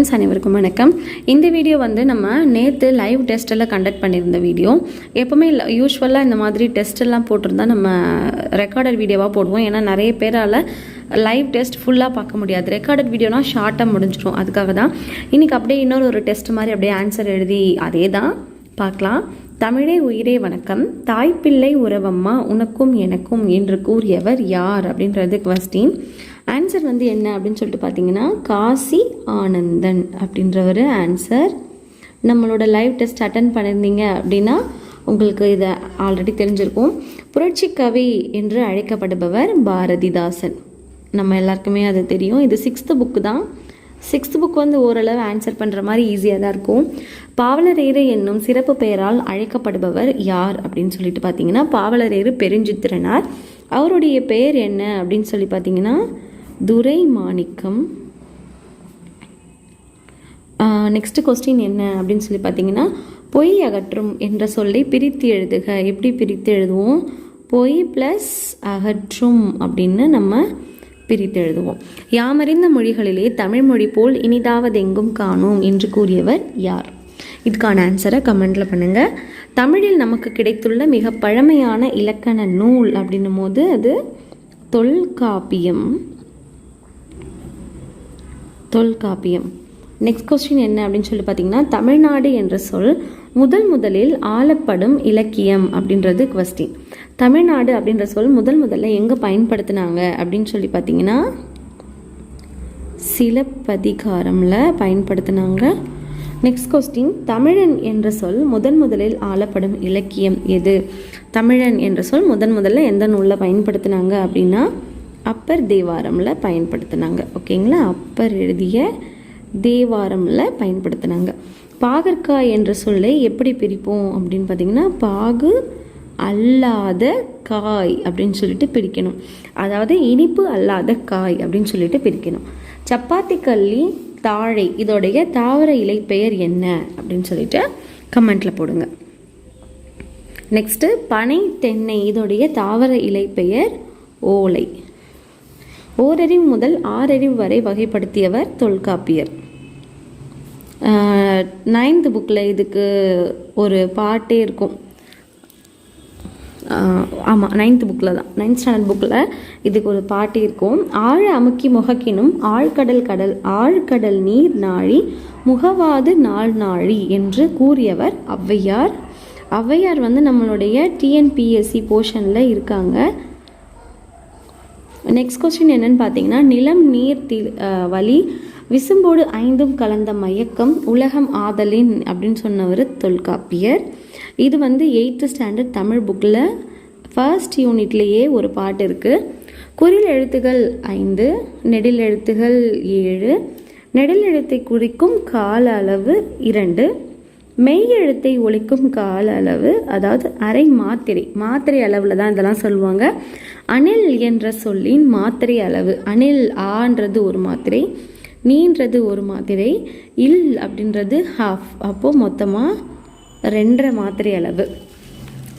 Friends அனைவருக்கும் வணக்கம். இந்த வீடியோ வந்து நம்ம நேற்று லைவ் டெஸ்ட்டெல்லாம் கண்டக்ட் பண்ணியிருந்த வீடியோ எப்போவுமே யூஸ்வலாக இந்த மாதிரி டெஸ்ட்டெல்லாம் போட்டிருந்தா நம்ம ரெக்கார்டட் வீடியோவாக போடுவோம். ஏன்னா நிறைய பேரால் லைவ் டெஸ்ட் ஃபுல்லாக பார்க்க முடியாது. ரெக்கார்டட் வீடியோனா ஷார்ட்டாக முடிஞ்சிடும். அதுக்காக தான். இன்றைக்கி அப்படியே இன்னொரு ஒரு டெஸ்ட் மாதிரி அப்படியே ஆன்சர் எழுதி அதே தான் பார்க்கலாம். தமிழே உயிரே வணக்கம். தாய்ப்பிள்ளை உறவம்மா உனக்கும் எனக்கும் என்று கூறியவர் யார் அப்படின்றது கொஸ்டின் ஆன்சர் வந்து என்ன அப்படின்னு சொல்லிட்டு பார்த்தீங்கன்னா காசி ஆனந்தன் அப்படின்றவர் ஆன்சர் நம்மளோட லைவ் டெஸ்ட் அட்டன் பண்ணியிருந்தீங்க அப்படின்னா உங்களுக்கு இதை ஆல்ரெடி தெரிஞ்சிருக்கும். புரட்சி கவி என்று அழைக்கப்படுபவர் பாரதிதாசன். நம்ம எல்லாருக்குமே அது தெரியும். இது சிக்ஸ்த்து புக்கு தான். சிக்ஸ்த் புக் வந்து ஓரளவு ஆன்சர் பண்ணுற மாதிரி ஈஸியாக தான் இருக்கும். பாவலரேறு என்னும் சிறப்பு பெயரால் அழைக்கப்படுபவர் யார் அப்படின்னு சொல்லிட்டு பார்த்தீங்கன்னா பாவலரேறு பெருஞ்சித்திரனார். அவருடைய பெயர் என்ன அப்படின்னு சொல்லி பார்த்தீங்கன்னா துரை மாணிக்கம் நெக்ஸ்ட் கொஸ்டின் என்ன அப்படின்னு சொல்லி பார்த்தீங்கன்னா பொய் அகற்றும் என்ற சொல்லை பிரித்து எழுதுக. எப்படி பிரித்து எழுதுவோம்? பொய் ப்ளஸ் அகற்றும் அப்படின்னு நம்ம பிரித்து எழுதுவோம். யாமறிந்த மொழிகளிலே தமிழ் மொழி போல் இனிதாவதெங்கும் காணோம் என்று கூறியவர் யார்? இதுக்கான ஆன்சரை கமெண்டில் பண்ணுங்கள் தமிழில் நமக்கு கிடைத்துள்ள மிக பழமையான இலக்கண நூல் அப்படின்னும் போது அது தொல்காப்பியம். தொல்காப்பியம். நெக்ஸ்ட் கொஸ்டின் என்ன அப்படின்னு சொல்லி பார்த்தீங்கன்னா தமிழ்நாடு என்ற சொல் முதல் முதலில் ஆளப்படும் இலக்கியம் அப்படின்றது கொஸ்டின் தமிழ்நாடு அப்படின்ற சொல் முதல் முதல்ல எங்கே பயன்படுத்தினாங்க அப்படின்னு சொல்லி பார்த்தீங்கன்னா சிலப்பதிகாரம்ல பயன்படுத்தினாங்க. நெக்ஸ்ட் கொஸ்டின் தமிழன் என்ற சொல் முதன் முதலில் ஆளப்படும் இலக்கியம் எது? தமிழன் என்ற சொல் முதன் முதல்ல எந்த நூலில் பயன்படுத்தினாங்க அப்படின்னா அப்பர் தேவாரமில் பயன்படுத்தினாங்க. ஓகேங்களா அப்பர் எழுதிய தேவாரமில் பயன்படுத்தினாங்க. பாகற்காய் என்ற சொல்லை எப்படி பிரிப்போம் அப்படின்னு பார்த்தீங்கன்னா பாகு அல்லாத காய் அப்படின்னு சொல்லிட்டு பிரிக்கணும். அதாவது இனிப்பு அல்லாத காய் அப்படின்னு சொல்லிட்டு பிரிக்கணும். சப்பாத்தி கல்லி தாழை இதோடைய தாவர இலை பெயர் என்ன அப்படின்னு சொல்லிட்டு கமெண்ட்டில் போடுங்க. நெக்ஸ்ட்டு பனை தென்னை இதோடைய தாவர இலை பெயர் ஓலை. ஓரறிவு முதல் ஆறறிவு வரை வகைப்படுத்தியவர் தொல்காப்பியர். நைன்த்து புக்கில் இதுக்கு ஒரு பாட்டே இருக்கும். ஆமாம் நைன்த் புக்கில் தான். நைன்த் ஸ்டாண்டர்ட் புக்கில் இதுக்கு ஒரு பாட்டு இருக்கும். ஆழ அமுக்கி முகக்கினும் ஆழ்கடல் கடல் ஆழ்கடல் நீர் நாழி முகவாது நாள் நாழி என்று கூறியவர் ஔவையார். ஔவையார் வந்து நம்மளுடைய டிஎன்பிஎஸ்சி போர்ஷனில் இருக்காங்க. நெக்ஸ்ட் கொஸ்டின் என்னன்னு பார்த்தீங்கன்னா நிலம் நீர் தி வழி விசும்போடு ஐந்தும் கலந்த மயக்கம் உலகம் ஆதலின் அப்படின்னு சொன்னவர் தொல்காப்பியர். இது வந்து எயித்து ஸ்டாண்டர்ட் தமிழ் புக்கில் ஃபர்ஸ்ட் யூனிட்லேயே ஒரு பாட்டு இருக்குது குறில் எழுத்துகள் ஐந்து நெடில் எழுத்துகள் ஏழு. நெடில் எழுத்தை குறிக்கும் கால அளவு இரண்டு. மெய் எழுத்தை ஒழிக்கும் கால அளவு அதாவது அரை மாத்திரை. மாத்திரை அளவில் தான் இதெல்லாம் சொல்லுவாங்க. அணில் என்ற சொல்லின் மாத்திரை அளவு. அணில் ஆன்றது ஒரு மாத்திரை. நீன்றது ஒரு மாத்திரை இல் அப்படின்றது ஹாஃப் அப்போது மொத்தமாக ரெண்டரை மாத்திரை அளவு.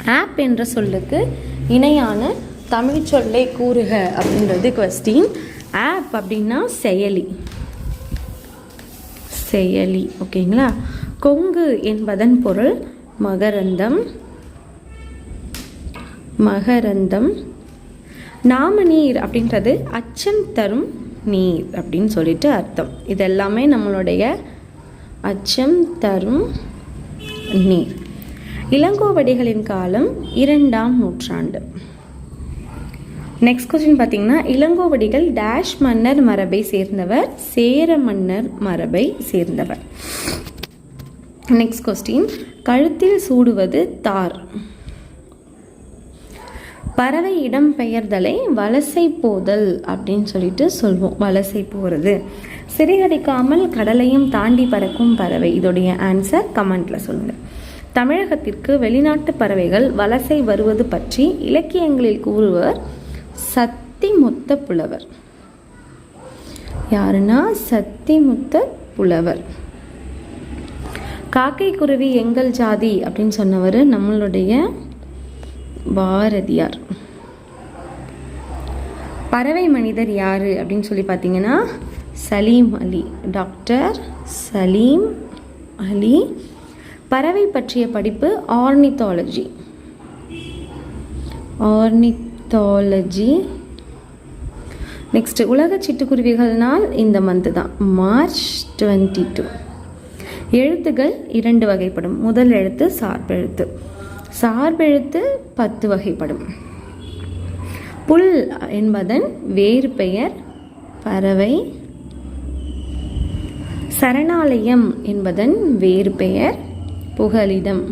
ஆப் என்ற சொல்லுக்கு இணையான தமிழ் சொல்லை கூறுக அப்படின்றது கொஸ்டின் ஆப் அப்படின்னா செயலி. செயலி ஓகேங்களா? கொங்கு என்பதன் பொருள் மகரந்தம். மகரந்தம். நாமநீர் அப்படின்றது அச்சம் தரும் நீர் அப்படின்னு சொல்லிட்டு அர்த்தம். இதெல்லாமே நம்மளுடைய அச்சம் தரும் நீர். இளங்கோவடிகளின் காலம் இரண்டாம் நூற்றாண்டு. நெக்ஸ்ட் கொஸ்டின் பார்த்தீங்கன்னா இளங்கோவடிகள் டேஷ் மன்னர் மரபை சேர்ந்தவர் சேர மன்னர் மரபை சேர்ந்தவர். நெக்ஸ்ட் கொஸ்டின் கழுத்தில் சூடுவது தார். பறவை இடம் பெயர்தலை வலசை போதல் அப்படின்னு சொல்லிட்டு சொல்வோம். வலசை போகிறது சிறையடிக்காமல் கடலையும் தாண்டி பறக்கும் பறவை. இதோடைய ஆன்சர் கமெண்டில் சொல்லுங்கள் தமிழகத்திற்கு வெளிநாட்டு பறவைகள் வலசை வருவது பற்றி இலக்கியங்களில் கூறுவர் சத்திமுத்த புலவர். யாருன்னா? சத்திமுத்த புலவர். காக்கை குருவி எங்கள் ஜாதி அப்படின்னு சொன்னவர் நம்மளுடைய பாரதியார். பறவை மனிதர் யார் அப்படின்னு சொல்லி பார்த்தீங்கன்னா சலீம் அலி டாக்டர் சலீம் அலி. பறவை பற்றிய படிப்பு ஆர்னித்தாலஜி. ஆர்னித்தாலஜி. நெக்ஸ்ட் உலக சிட்டுக்குருவிகள் நாள் இந்த மந்த் தான் மார்ச் டுவெண்ட்டி டூ எழுத்துகள் இரண்டு வகைப்படும். முதல் எழுத்து சார்பெழுத்து. சார்பெழுத்து பத்து வகைப்படும். புல் என்பதன் வேறு பெயர் பறவை. சரணாலயம் என்பதன் வேறு பெயர் புகலிடம்.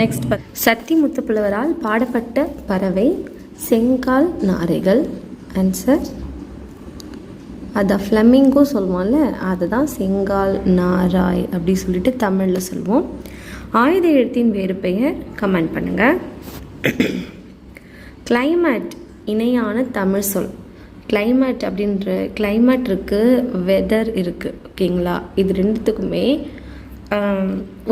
நெக்ஸ்ட் சத்தி முத்துப்புலவரால் பாடப்பட்ட பறவை செங்கால் நாரைகள். ஆன்சர் அதை ஃப்ளமிங்கோ சொல்லுவோம்ல அதுதான் செங்கால் நாராய் அப்படி சொல்லிட்டு தமிழில் சொல்லுவோம். ஆயுத எழுத்தின் வேறு பெயர் கமெண்ட் பண்ணுங்கள் கிளைமேட் இணையான தமிழ் சொல். கிளைமேட் அப்படின்ற கிளைமேட் இருக்குது வெதர் இருக்குது ஓகேங்களா இது ரெண்டுத்துக்குமே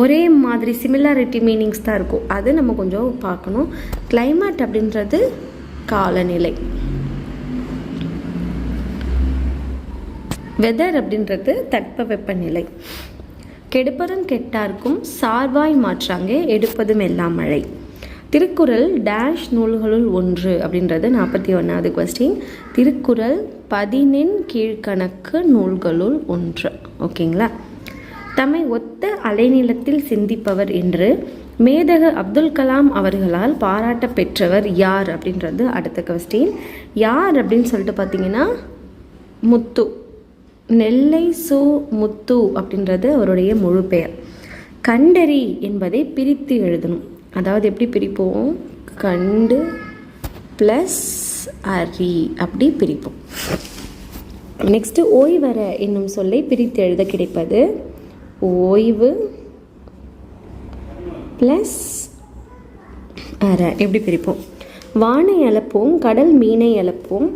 ஒரே மாதிரி சிமிலாரிட்டி மீனிங்ஸ் தான் இருக்கும். அது நம்ம கொஞ்சம் பார்க்கணும். கிளைமேட் அப்படின்றது காலநிலை. வெதர் அப்படின்றது தட்பவெப்பநிலை கெடுப்பதும் கெட்டார்க்கும் சார்பாய் மாற்றாங்க எடுப்பதும் எல்லாம் மழை. திருக்குறள் டேஷ் நூல்களுள் ஒன்று அப்படின்றது நாற்பத்தி ஒன்றாவது கொஸ்டின் திருக்குறள் பதினெண் கீழ்கணக்கு நூல்களுள் ஒன்று. ஓகேங்களா? தம்மை ஒத்த அலைநிலத்தில் சிந்திப்பவர் என்று மேதக அப்துல் கலாம் அவர்களால் பாராட்ட பெற்றவர் யார் அப்படின்றது அடுத்த கொஸ்டின் யார் அப்படின்னு சொல்லிட்டு பார்த்தீங்கன்னா முத்து. நெல்லை சு முத்து அப்படின்றது அவருடைய முழு பெயர். கண்டறி என்பதை பிரித்து எழுதணும். அதாவது எப்படி பிரிப்போம்? கண்டு ப்ளஸ் அரி அப்படி பிரிப்போம். நெக்ஸ்ட்டு ஓய்வர என்னும் சொல்லை பிரித்து எழுத கிடைப்பது ஓய்வு ப்ளஸ் அற. எப்படி பிரிப்போம்? வானை அளப்போம் கடல் மீனை அளப்போம்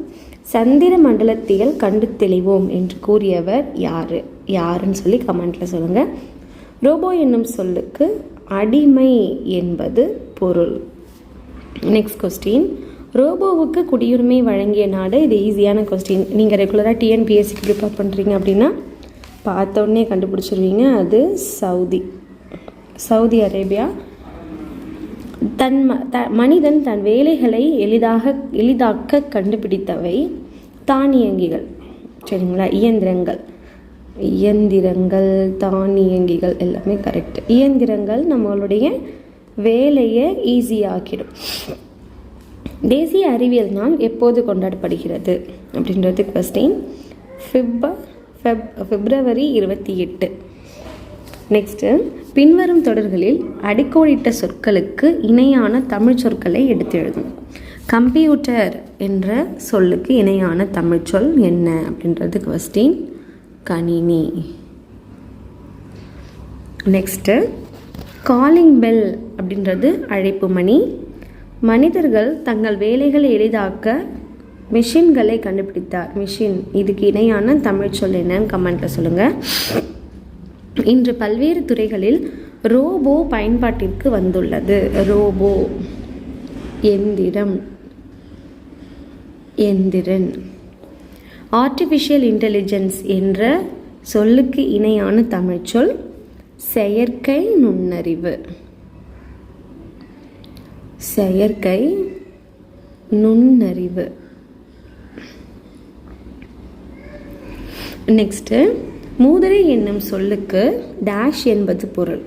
சந்திர மண்டலத்தியல் கண்டு தெளிவோம் என்று கூறியவர் யார்? யாருன்னு சொல்லி கமெண்ட்டில் சொல்லுங்கள் ரோபோ என்னும் சொல்லுக்கு அடிமை என்பது பொருள். நெக்ஸ்ட் கொஸ்டின் ரோபோவுக்கு குடியுரிமை வழங்கிய நாடு இது ஈஸியான கொஸ்டின் நீங்கள் ரெகுலராக டிஎன்பிஎஸ்சிக்கு ப்ரிப்பேர் பண்ணுறீங்க அப்படின்னா பார்த்த உடனே கண்டுபிடிச்சிருவீங்க. அது சவுதி. Saudi Arabia. தன் ம த மனிதன் தன் வேலைகளை எளிதாக எளிதாக்க கண்டுபிடித்தவை தானியங்கிகள். சரிங்களா? இயந்திரங்கள். இயந்திரங்கள் தானியங்கிகள் எல்லாமே கரெக்ட் இயந்திரங்கள் நம்மளுடைய வேலையை ஈஸியாக்கிடும் தேசிய அறிவியல் நாள் எப்போது கொண்டாடப்படுகிறது? அப்படின்றது கொஸ்டின் ஃபிப்ப ஃபெப் பிப்ரவரி இருபத்தி எட்டு. நெக்ஸ்ட்டு பின்வரும் தொடர்களில் அடிக்கோடிட்ட சொற்களுக்கு இணையான தமிழ் சொற்களை எடுத்து எழுதும் கம்ப்யூட்டர் என்ற சொல்லுக்கு இணையான தமிழ் சொல் என்ன அப்படின்றது கொஸ்டின் கணினி. நெக்ஸ்ட்டு காலிங் பெல் அப்படின்றது அழைப்பு மணி. மனிதர்கள் தங்கள் வேலைகளை எளிதாக்க மிஷின்களை கண்டுபிடித்தார். மிஷின் இதுக்கு இணையான தமிழ் சொல் என்னன்னு கமெண்ட்டில் சொல்லுங்கள் இன்று பல்வேறு துறைகளில் ரோபோ பயன்பாட்டிற்கு வந்துள்ளது. ரோபோ எந்திரம் எந்திரன். ஆர்டிஃபிஷியல் இன்டெலிஜென்ஸ் என்ற சொல்லுக்கு இணையான தமிழ்ச்சொல் செயற்கை நுண்ணறிவு. செயற்கை நுண்ணறிவு. நெக்ஸ்ட்டு மூதுரை என்னும் சொல்லுக்கு டேஷ் என்பது பொருள்.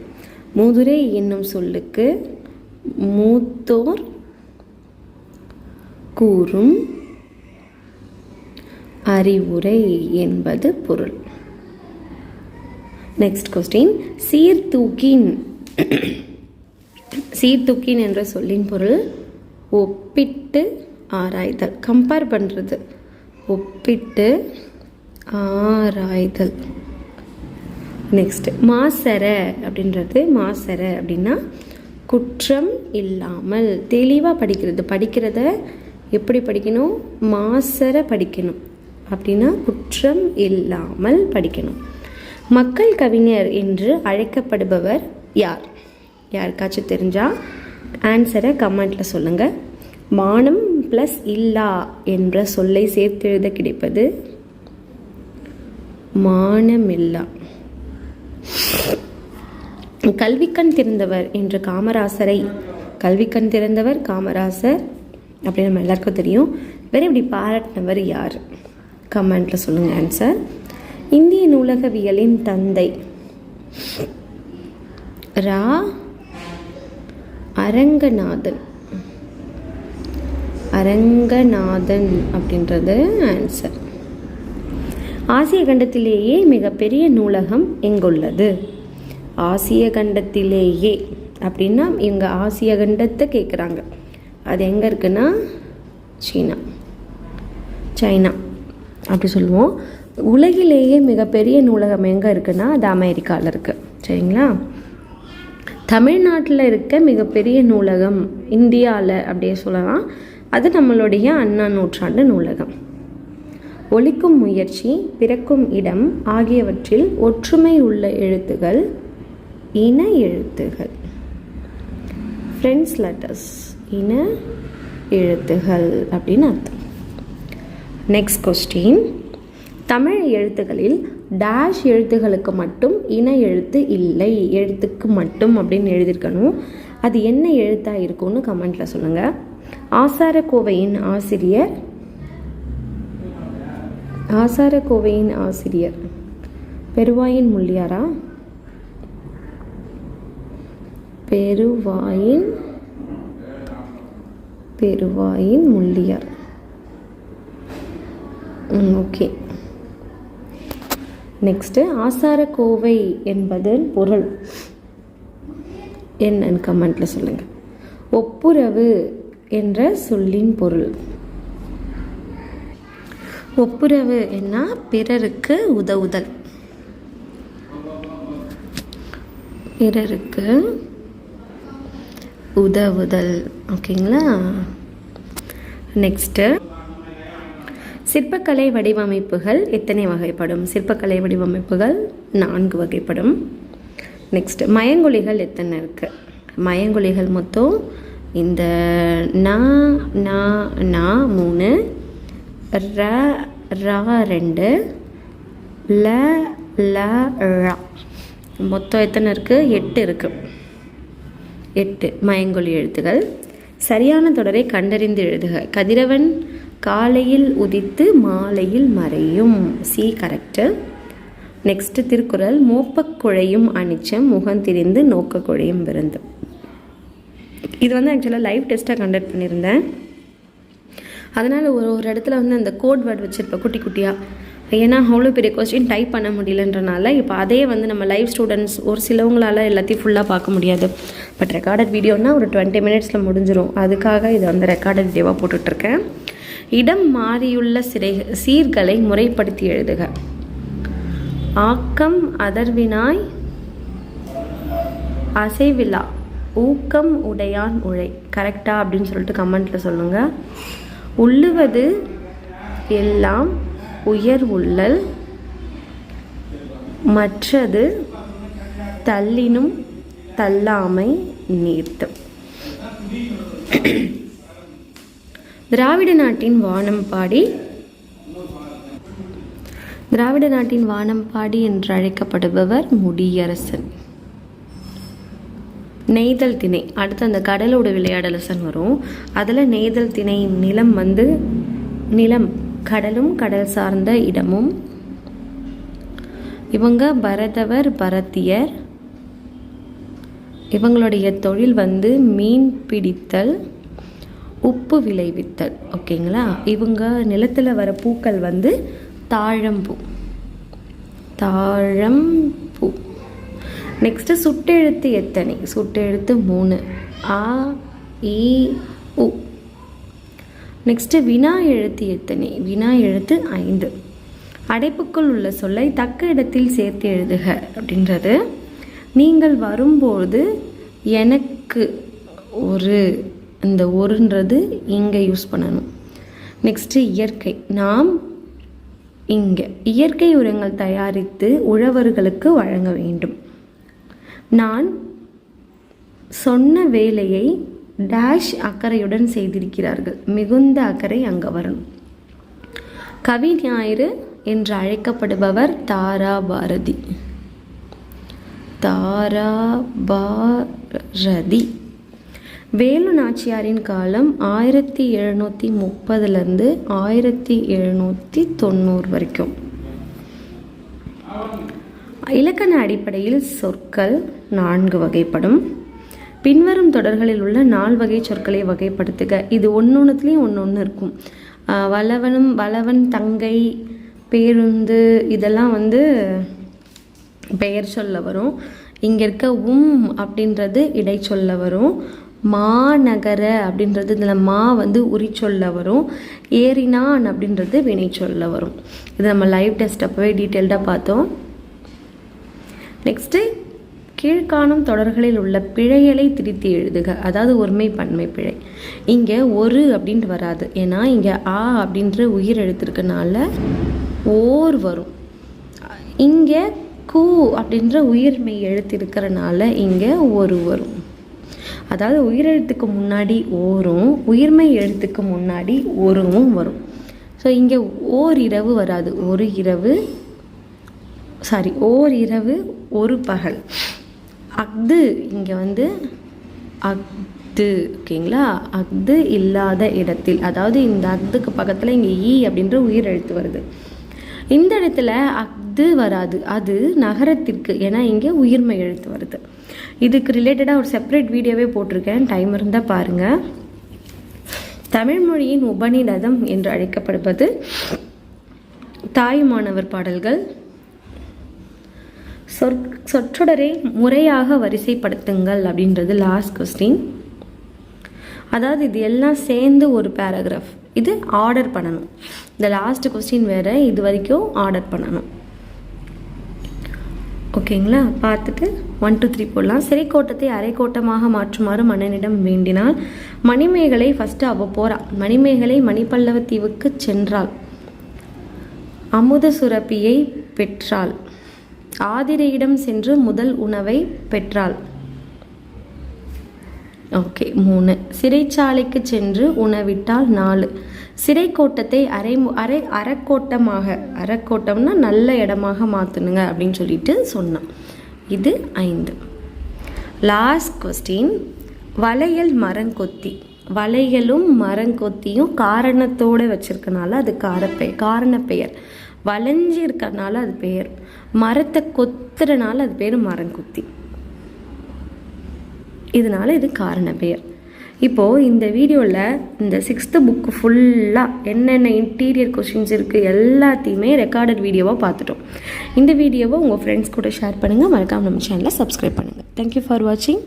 மூதுரை என்னும் சொல்லுக்கு மூத்தோர் கூறும் அறிவுரை என்பது பொருள். நெக்ஸ்ட் கொஸ்டின் சீர்தூக்கின் சீர்தூக்கின் என்ற சொல்லின் பொருள் ஒப்பிட்டு ஆராய்தல். கம்பேர் பண்ணுறது ஒப்பிட்டு ஆராய்தல். நெக்ஸ்ட் மாசர அப்படின்றது மாசர அப்படின்னா குற்றம் இல்லாமல் தெளிவாக படிக்கிறது. படிக்கிறத எப்படி படிக்கணும்? மாசர படிக்கணும். அப்படின்னா குற்றம் இல்லாமல் படிக்கணும். மக்கள் கவிஞர் என்று அழைக்கப்படுபவர் யார்? யாருக்காச்சும் தெரிஞ்சால் ஆன்சரை கமெண்ட்டில் சொல்லுங்கள் மானம் ப்ளஸ் இல்லா என்ற சொல்லை சேர்த்தெழுத கிடைப்பது மானமில்லா. கல்விக்கண் திறந்தவர் என்ற காமராசரை கல்விக்கண் திறந்தவர் காமராசர் அப்படின்னு நம்ம எல்லாருக்கும் தெரியும். வேற இப்படி பாராட்டினவர் யார்? கமெண்ட்டில் சொல்லுங்கள் ஆன்சர். இந்திய நூலகவியலின் தந்தை ரா. அரங்கநாதன். அரங்கநாதன் அப்படின்றது ஆன்சர். ஆசிய கண்டத்திலேயே மிகப்பெரிய நூலகம் எங்குள்ளது? ஆசிய கண்டத்திலேயே அப்படின்னா இவங்க ஆசிய கண்டத்தை கேட்குறாங்க அது எங்கே இருக்குன்னா? சீனா. சைனா. அப்படி சொல்லுவோம். உலகிலேயே மிகப்பெரிய நூலகம் எங்கே இருக்குன்னா? அது அமெரிக்காவில் இருக்குது சரிங்களா? தமிழ்நாட்டில் இருக்க மிகப்பெரிய நூலகம் இந்தியாவில் அப்படியே சொல்லலாம். அது நம்மளுடைய அண்ணா நூற்றாண்டு நூலகம். ஒழிக்கும் முயற்சி பிறக்கும் இடம் ஆகியவற்றில் ஒற்றுமை உள்ள எழுத்துகள் இன எழுத்துகள். ஃப்ரெண்ட்ஸ் லெட்டர்ஸ் இன எழுத்துகள் அப்படின்னு அர்த்தம். நெக்ஸ்ட் கொஸ்டின் தமிழ் எழுத்துகளில் டேஷ் எழுத்துகளுக்கு மட்டும் இன எழுத்து இல்லை. எழுத்துக்கு மட்டும் அப்படின்னு எழுதியிருக்கணும். அது என்ன எழுத்தாக இருக்கும்னு கமெண்ட்டில் சொல்லுங்கள் ஆசாரக்கோவையின் ஆசிரியர். ஆசாரக்கோவையின் ஆசிரியர். பெருவாயின் முள்ளியாரா? பெருவாயின் பெருவாயின் முள்ளியார். ஓகே. நெக்ஸ்ட்டு ஆசாரக்கோவை என்பதன் பொருள். என்னன்னு கமெண்ட்டில் சொல்லுங்கள் ஒப்புரவு என்ற சொல்லின் பொருள். ஒப்புரவு என்ன? பிறருக்கு உதவுதல். பிறருக்கு உதவுதல். ஓகேங்களா? நெக்ஸ்ட்டு சிற்பக்கலை வடிவமைப்புகள் எத்தனை வகைப்படும்? சிற்பக்கலை வடிவமைப்புகள் நான்கு வகைப்படும். நெக்ஸ்ட் மயங்கொலிகள் எத்தனை இருக்குது மயங்கொலிகள் மொத்தம் இந்த நா நா நா மூணு ர ரா ரெண்டு ல ல ழா. மொத்தம் எத்தனை இருக்குது எட்டு இருக்குது எட்டு மயங்கொழி எழுத்துகள். சரியான தொடரை கண்டறிந்து எழுதுக. கதிரவன் காலையில் உதித்து மாலையில் மறையும். C correct next Thirukkural. மோப்பக் குழையும் அனிச்சம் முகம் திரிந்து நோக்க குழையும் விருந்து. இது வந்து ஆக்சுவலாக லைவ் டெஸ்ட்டாக கண்டக்ட் பண்ணியிருந்தேன். அதனால் ஒரு ஒரு இடத்துல வந்து அந்த கோட் வேர்ட் வச்சுருப்பேன் குட்டி குட்டியாக ஏன்னா அவ்வளோ பெரிய கொஸ்டின் டைப் பண்ண முடியலன்றனால இப்போ அதே வந்து நம்ம லைவ் ஸ்டூடெண்ட்ஸ் ஒரு சிலவங்களால் எல்லாத்தையும் ஃபுல்லாக பார்க்க முடியாது. பட் ரெக்கார்டட் வீடியோனா ஒரு டுவெண்ட்டி மினிட்ஸில் முடிஞ்சிடும் அதுக்காக இதை வந்து ரெக்கார்டட் வீடியோவாக போட்டுட்ருக்கேன். இடம் மாறியுள்ள சிறை சீர்களை முறைப்படுத்தி எழுதுக. ஆக்கம் அதர்வினாய் அசைவிலா. ஊக்கம் உடையான் உழை. கரெக்டா அப்படின்னு சொல்லிட்டு கமெண்ட்டில் சொல்லுங்கள் உள்ளுவது எல்லாம் உயர் உள்ளல் மற்றது தள்ளினும் தள்ளாமை நீர்த்தம். திராவிட நாட்டின் வானம் பாடி திராவிட நாட்டின் வானம் பாடி என்று அழைக்கப்படுபவர் முடியரசன். நெய்தல் திணை. அடுத்து அந்த கடலோட விளையாடலசன் வரும். அதில் நெய்தல் திணை நிலம் வந்து நிலம் கடலும் கடல் சார்ந்த இடமும். இவங்க பரதவர் பரத்தியர். இவங்களுடைய தொழில் வந்து மீன் பிடித்தல் உப்பு விளைவித்தல். ஓகேங்களா? இவங்க நிலத்தில் வர பூக்கள் வந்து தாழம்பூ. தாழம்பூ. நெக்ஸ்ட்டு சுட்டெழுத்து எத்தனை? சுட்டெழுத்து மூணு. ஆ இ உ. நெக்ஸ்ட்டு வினா எழுத்து எத்தனை வினா எழுத்து ஐந்து. அடைப்புக்குள் உள்ள சொல்லை தக்க இடத்தில் சேர்த்து எழுதுக அப்படின்றது. நீங்கள் வரும்போது எனக்கு ஒரு இந்த ஒருன்றது இங்கே யூஸ் பண்ணணும். நெக்ஸ்ட்டு இயற்கை. நாம் இங்கே. இயற்கை உரங்கள் தயாரித்து உழவர்களுக்கு வழங்க வேண்டும். நான் சொன்ன வேலையை டேஷ் அக்கறையுடன் செய்திருக்கிறார்கள். மிகுந்த அக்கறை அங்கே வரணும் கவி ஞாயிறு என்று அழைக்கப்படுபவர் தாரா பாரதி தாரா பாரதி வேலு நாச்சியாரின் காலம் ஆயிரத்தி எழுநூற்றி முப்பதுலேருந்து ஆயிரத்தி எழுநூற்றி தொண்ணூறு வரைக்கும். இலக்கண அடிப்படையில் சொற்கள் நான்கு வகைப்படும். பின்வரும் தொடர்களில் உள்ள நால் வகை சொற்களை வகைப்படுத்துக. இது ஒன்னொன்றுத்துலேயும் ஒன்று ஒன்று இருக்கும் வளவனும் வளவன் தங்கை பேருந்து இதெல்லாம் வந்து பெயர் சொல்ல வரும். இங்கே இருக்க உம் அப்படின்றது இடைச்சொல்ல வரும். மாநகர அப்படின்றது இதில் மா வந்து உரி சொல்ல வரும். ஏறினான் அப்படின்றது வினை சொல்ல வரும். இது நம்ம லைவ் டெஸ்ட் அப்போவே டீட்டெயில்டாக பார்த்தோம். நெக்ஸ்ட்டு கீழ்காணும் தொடர்களில் உள்ள பிழைகளை திருத்தி எழுதுக. அதாவது ஒருமை பன்மை பிழை. இங்கே ஒரு அப்படின்ட்டு வராது. ஏன்னா இங்கே ஆ அப்படின்ற உயிர் எழுத்திருக்கனால ஓர் வரும். இங்கே கூ அப்படின்ற உயிர்மை எழுத்து இருக்கிறனால இங்கே ஒரு வரும். அதாவது உயிரெழுத்துக்கு முன்னாடி ஓரும் உயிர்மை எழுத்துக்கு முன்னாடி ஒருவும் வரும். ஸோ இங்கே ஓர் இரவு வராது. ஒரு இரவு சாரி ஓர் இரவு ஒரு பகல். அஃது இங்கே வந்து அஃது ஓகேங்களா? அஃது இல்லாத இடத்தில் அதாவது இந்த அஃதுக்கு பக்கத்தில் இங்கே ஈ அப்படின்ற உயிர் எழுத்து வருது. இந்த இடத்துல அஃது வராது. அது நகரத்திற்கு ஏன்னா இங்கே உயிர்மை எழுத்து வருது. இதுக்கு ரிலேட்டடாக ஒரு செப்பரேட் வீடியோவே போட்டிருக்கேன். டைம் இருந்தால் பாருங்கள் தமிழ்மொழியின் உபநிடதம் என்று அழைக்கப்படுவது தாயுமானவர் பாடல்கள் சொற் சொற்றொடரை முறையாக வரிசைப்படுத்துங்கள் அப்படின்றது லாஸ்ட் கொஸ்டின் அதாவது இது எல்லாம் சேர்ந்து ஒரு பேராகிராஃப் இது ஆர்டர் பண்ணணும். இந்த லாஸ்ட் கொஸ்டின் வேறு இது வரைக்கும் ஆர்டர் பண்ணணும். ஓகேங்களா பார்த்துட்டு ஒன் டூ த்ரீ போடலாம். சிறைக்கோட்டத்தை அரைக்கோட்டமாக மாற்றுமாறு மன்னனிடம் வேண்டினால் மணிமேகலை ஃபஸ்ட்டு அவள் போகிறாள் மணிமேகலை மணிப்பல்லவ தீவுக்கு சென்றாள். அமுத சுரப்பியை பெற்றாள். ஆதிரையிடம் சென்று முதல் உணவை பெற்றாள். ஓகே மூணு. சிறைச்சாலைக்கு சென்று உணவிட்டால் நாலு. சிறைக்கோட்டத்தை அரை அரை அறக்கோட்டமாக அறக்கோட்டம்னா நல்ல இடமாக மாற்றணுங்க அப்படின்னு சொல்லிட்டு சொன்னான். இது ஐந்து. லாஸ்ட் கொஸ்டின் வளையல் மரங்கொத்தி. வளையலும் மரங்கொத்தியும் காரணத்தோடு வச்சிருக்கனால அது காரப்பெ காரணப்பெயர். வளைஞ்சி இருக்கனால அது பெயர். மரத்தை கொத்துறனால அது பேர் மரங்கொத்தி இதனால இது காரண பெயர். இப்போது இந்த வீடியோவில் இந்த சிக்ஸ்த்து புக்கு ஃபுல்லாக என்னென்ன இன்டீரியர் கொஷின்ஸ் இருக்குது எல்லாத்தையுமே ரெக்கார்டட் வீடியோவாக பார்த்துட்டோம். இந்த வீடியோவை உங்கள் ஃப்ரெண்ட்ஸ் கூட ஷேர் பண்ணுங்கள் மறக்காமல் நம்ம சேனலை சப்ஸ்கிரைப் பண்ணுங்கள் தேங்க்யூ ஃபார் வாட்சிங்